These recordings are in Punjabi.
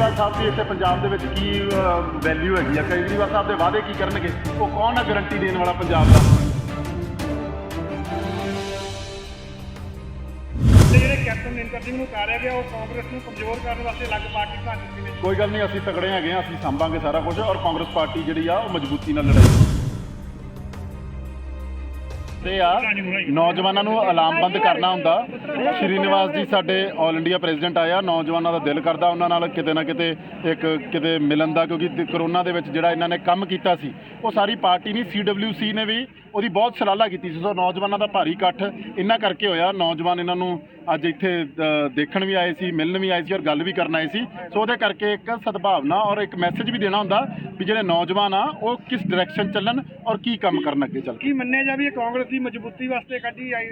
ਕੇਜਰੀਵਾਲ ਸਾਹਿਬ ਦੀ ਇੱਥੇ ਪੰਜਾਬ ਦੇ ਵਿੱਚ ਕੀ ਵੈਲਿਊ ਹੈਗੀ ਆ ਕੇਜਰੀਵਾਲ ਸਾਹਿਬ ਦੇ ਵਾਅਦੇ ਕੀ ਕਰਨਗੇ ਉਹ ਕੌਣ ਆ ਗਾਰੰਟੀ ਦੇਣ ਵਾਲਾ ਪੰਜਾਬ ਦਾ ਜਿਹੜੇ ਕੈਪਟਨ ਨਿੰਦਰ ਨੂੰ ਉਤਾਰਿਆ ਗਿਆ ਉਹ ਕਾਂਗਰਸ ਨੂੰ ਕਮਜ਼ੋਰ ਕਰਨ ਵਾਸਤੇ ਅਲੱਗ ਪਾਰਟੀ ਬਣਾ ਦਿੱਤੀ ਨੇ ਕੋਈ ਗੱਲ ਨਹੀਂ ਅਸੀਂ ਤਕੜੇ ਹੈਗੇ ਆ ਅਸੀਂ ਸੰਭਾਂਗੇ ਸਾਰਾ ਕੁਝ ਔਰ ਕਾਂਗਰਸ ਪਾਰਟੀ ਜਿਹੜੀ ਆ ਉਹ ਮਜ਼ਬੂਤੀ ਨਾਲ ਲੜਾਈ ਦੱਸਦੇ ਆ ਨੌਜਵਾਨਾਂ ਨੂੰ ਅਲਾਮਬੰਦ ਕਰਨਾ ਹੁੰਦਾ ਸ਼੍ਰੀ ਨਿਵਾਸ ਜੀ ਸਾਡੇ 올 ਇੰਡੀਆ ਪ੍ਰੈਜ਼ੀਡੈਂਟ ਆਇਆ ਨੌਜਵਾਨਾਂ ਦਾ ਦਿਲ ਕਰਦਾ ਉਹਨਾਂ ਨਾਲ ਕਿਤੇ ਨਾ ਕਿਤੇ ਇੱਕ ਕਿਤੇ ਮਿਲਣ ਦਾ ਕਿਉਂਕਿ ਕਰੋਨਾ ਦੇ ਵਿੱਚ ਜਿਹੜਾ ਇਹਨਾਂ ਨੇ ਕੰਮ ਕੀਤਾ ਸੀ ਉਹ ਸਾਰੀ ਪਾਰਟੀ ਨਹੀਂ ਸੀਡਬਲਯੂਸੀ ਨੇ ਵੀ ਉਹਦੀ ਬਹੁਤ ਸਲਾਲਾ ਕੀਤੀ ਸੀ ਸੋ ਨੌਜਵਾਨਾਂ ਦਾ ਭਾਰੀ ਇਕੱਠ ਇੰਨਾ ਕਰਕੇ ਹੋਇਆ ਨੌਜਵਾਨ ਇਹਨਾਂ ਨੂੰ ਅੱਜ ਇੱਥੇ ਦੇਖਣ ਵੀ ਆਏ ਸੀ ਮਿਲਣ ਵੀ ਆਏ ਸੀ ਔਰ ਗੱਲ ਵੀ ਕਰਨ ਆਏ ਸੀ ਸੋ ਉਹਦੇ ਕਰਕੇ ਇੱਕ ਸਦਭਾਵਨਾ ਔਰ ਇੱਕ ਮੈਸੇਜ ਵੀ ਦੇਣਾ ਹੁੰਦਾ ਵੀ ਜਿਹੜੇ ਨੌਜਵਾਨ ਆ ਉਹ ਕਿਸ ਡਾਇਰੈਕਸ਼ਨ ਚੱਲਣ ਔਰ ਕੀ ਕੰਮ ਕਰਨ ਅੱਗੇ ਚੱਲ ਕੀ ਮੰਨਿਆ ਜਾ ਵੀ ਇਹ ਕਾਂਗਰਸ ਦੀ ਮਜ਼ਬੂਤੀ ਵਾਸਤੇ ਕੱਢੀ ਆਈ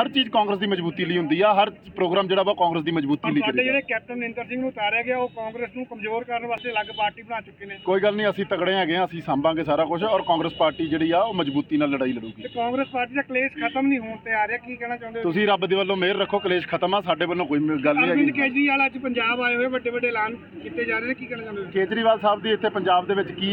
ਹਰ ਚੀਜ਼ ਕਾਂਗਰਸ ਦੀ ਮਜ਼ਬੂਤੀ ਲਈ ਹੁੰਦੀ ਆ ਹਰ ਪ੍ਰੋਗਰਾਮ ਜਿਹੜਾ ਵਾ ਕਾਂਗਰਸ ਦੀ ਮਜ਼ਬੂਤੀ ਲਈ ਜਿਹੜੇ ਕੈਪਟਨ ਨਿੰਦਰ ਸਿੰਘ ਨੂੰ ਉਤਾਰਿਆ ਗਿਆ ਉਹ ਕਾਂਗਰਸ ਨੂੰ ਕਮਜ਼ੋਰ ਕਰਨ ਵਾਸਤੇ ਅਲੱਗ ਪਾਰਟੀ ਬਣਾ ਚੁੱਕੇ ਨੇ ਕੋਈ ਗੱਲ ਨਹੀਂ ਅਸੀਂ ਤਗੜੇ ਹੈਗੇ ਆ ਅਸੀਂ ਸੰਭਾਂਗੇ ਸਾਰਾ ਕੁਝ ਔਰ ਕਾਂਗਰਸ ਪਾਰਟੀ ਜਿਹੜੀ ਆ ਉਹ ਮਜ਼ਬੂਤੀ ਨਾਲ ਲੜਾਈ ਲੜੂਗੀ ਤੇ ਕਾਂਗਰਸ ਪਾਰਟੀ ਦਾ ਕਲੇਸ਼ ਖਤਮ ਨਹੀਂ ਹੋਣ ਤੇ ਆ ਰਿਹਾ ਕੀ ਕਹਿਣਾ ਚਾਹੁੰਦੇ ਤੁਸੀਂ ਰੱਬ ਦੇ ਵੱਲੋਂ ਮਿਹਰ ਰੱਖੋ ਕਲੇਸ਼ ਖਤਮ ਆ ਸਾਡੇ ਵੱਲੋਂ ਕੋਈ ਗੱਲ ਨਹੀਂ ਅਰਵਿੰਦ ਹੈਗੀ ਕੇਜਰੀਵਾਲ ਅੱਜ ਪੰਜਾਬ ਆਏ ਹੋਏ ਵੱਡੇ ਵੱਡੇ ਐਲਾਨ ਕੀਤੇ ਜਾ ਰਹੇ ਨੇ ਕੀ ਕਹਿਣਾ ਚਾਹੁੰਦੇ ਕੇਜਰੀਵਾਲ ਸਾਹਿਬ ਦੀ ਇੱਥੇ ਪੰਜਾਬ ਦੇ ਵਿੱਚ ਕੀ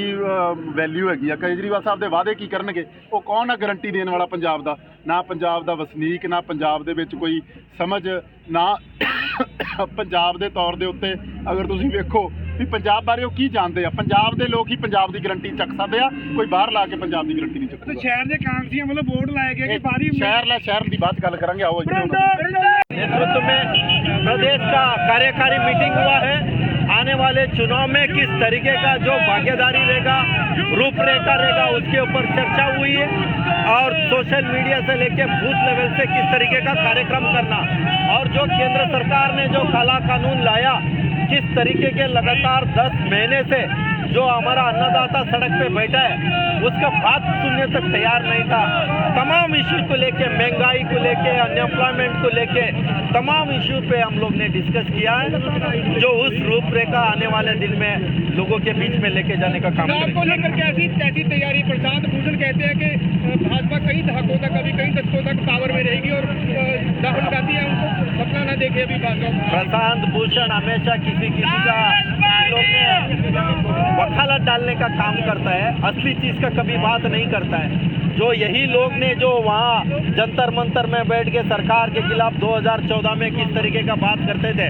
ਵੈਲਿਊ ਹੈਗੀ ਆ ਕੇਜਰੀਵਾਲ ਸਾਹਿਬ ਦੇ ਵਾਅਦੇ ਕੀ ਕਰਨਗੇ ਉਹ ਕੌਣ ਆ ਗਾਰੰਟੀ ਦੇਣ ਵਾਲਾ ਪੰਜਾਬ ਦਾ ਨਾ ਪੰਜਾਬ ਦਾ ਵਸਨੀਕ ਨਾ ਪੰਜਾਬ ਦੇ ਵਿੱਚ ਕੋਈ ਸਮਝ ਨਾ ਪੰਜਾਬ ਦੇ ਤੌਰ ਦੇ ਉੱਤੇ ਅਗਰ ਤੁਸੀਂ ਵੇਖੋ ਵੀ ਪੰਜਾਬ ਬਾਰੇ ਉਹ ਕੀ ਜਾਣਦੇ ਆ ਪੰਜਾਬ ਦੇ ਲੋਕ ਹੀ ਪੰਜਾਬ ਦੀ ਗਰੰਟੀ ਚੱਕ ਸਕਦੇ ਆ ਕੋਈ ਬਾਹਰ ਲਾ ਕੇ ਪੰਜਾਬ ਦੀ ਗਰੰਟੀ ਨਹੀਂ ਚੱਕਦਾ ਸ਼ਹਿਰ ਦੇ ਕਾਂਗਸੀਆਂ ਵੱਲੋਂ ਬੋਰਡ ਲਾਏ ਗਿਆ ਕਿ ਬਾਹਰੀ ਸ਼ਹਿਰ ਲਾ ਸ਼ਹਿਰ ਦੀ ਬਾਤ ਗੱਲ ਕਰਾਂਗੇ ਆਓ ਜੀ नेतृत्व ਪ੍ਰਦੇਸ਼ ਦਾ का ਮੀਟਿੰਗ मीटिंग ਹੈ है ਵਾਲੇ ਚੋਣਾਂ चुनाव ਕਿਸ ਤਰੀਕੇ ਦਾ ਜੋ जो ਰਹੇਗਾ ਰੂਪ ਰੇਖਾ ਰਹੇਗਾ ਉਸਕੇ ਉੱਪਰ ਚਰਚਾ ਹੋਈ ਹੈ और सोशल मीडिया से लेके बूथ लेवल से किस तरीके का कार्यक्रम करना और जो केंद्र सरकार ने जो काला कानून लाया किस तरीके के लगातार 10 महीने से जो हमारा अन्नदाता सड़क पे बैठा है उसका बात सुनने तक तैयार नहीं था तमाम इश्यू को लेके महंगाई को लेके अनएम्प्लॉयमेंट को लेके तमाम इश्यू पे हम लोग ने डिस्कस किया है जो उस रूपरेखा आने वाले दिन में लोगों के बीच में लेके जाने का काम को लेकर कैसी कैसी तैयारी प्रशांत भूषण कहते हैं कि भाजपा कई दहाकों तक अभी कई दशकों तक पावर में रहेगी और राहुल गांधी प्रशांत भूषण हमेशा किसी किसी का वखालत डालने का काम करता है असली चीज़ का कभी बात नहीं करता है जो यही लोग ने जो वहाँ जंतर मंतर में बैठ के सरकार के खिलाफ 2014 में किस तरीके का बात करते थे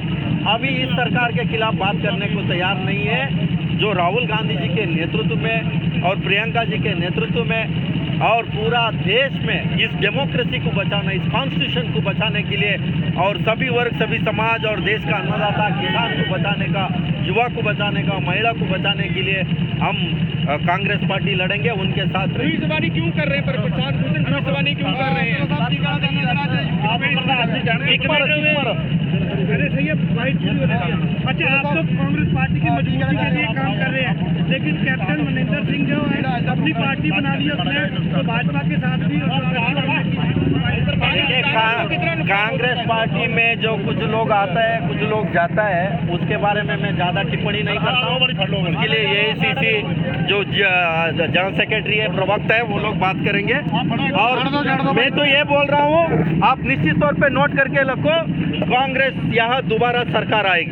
अभी इस सरकार के खिलाफ बात करने को तैयार नहीं है जो राहुल गांधी जी के नेतृत्व में और प्रियंका जी के नेतृत्व में और पूरा देश में इस डेमोक्रेसी को बचाना इस कॉन्स्टिट्यूशन को बचाने के लिए और सभी वर्ग सभी समाज और देश का अन्नदाता किसान को बचाने का युवा को बचाने का महिला को बचाने के लिए हम कांग्रेस पार्टी लड़ेंगे उनके साथ क्यों कर रहे हैं अच्छा आप तो कांग्रेस पार्टी की मजबूती के लिए काम कर सिंह जो है अपनी पार्टी बना ली उसने तो भाजपा के साथ भी कांग्रेस पार्टी में जो कुछ लोग आता है कुछ लोग जाता है उसके बारे में मैं ज़्यादा टिप्पणी नहीं करता हूँ इसके लिए ए सी जो जनरल सेक्रेटरी है प्रवक्ता है वो लोग बात करेंगे और मैं तो ये बोल रहा हूँ आप निश्चित तौर पे नोट करके रखो कांग्रेस यहाँ दोबारा सरकार आएगी